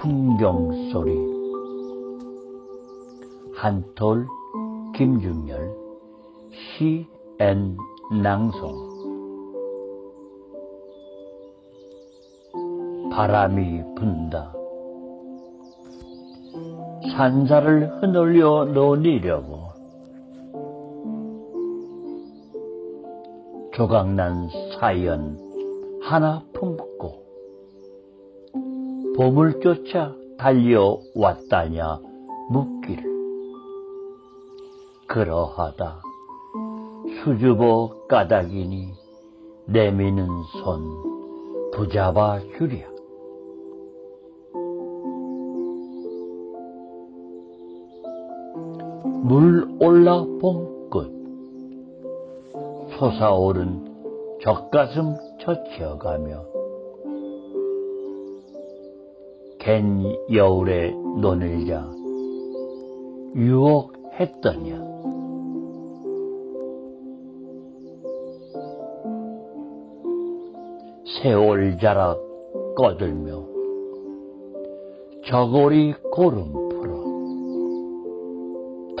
풍경 소리. 한톨 김중열 시앤 낭송. 바람이 분다. 산사를 흩날려 놓으려고. 조각난 사연 하나 품고 봄을 쫓아 달려왔다냐 묻기를. 그러하다 수줍어 까닭이니 내미는 손 붙잡아 주랴. 물 올라 봄끝. 솟아오른 젖가슴 젖혀가며 갠 여울에 논을자. 유혹했더냐. 세월 자락 꺼들며 저고리 고름 풀어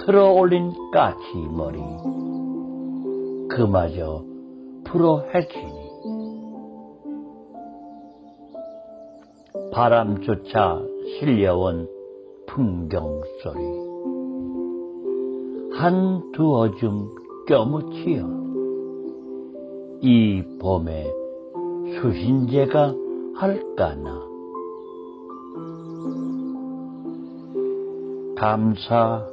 틀어올린 까치머리 그마저 풀어 헤치니 바람조차 실려온 풍경 소리 한 두어 줌 껴묻히어 이 봄에 수신제가 할까나 감사합니다.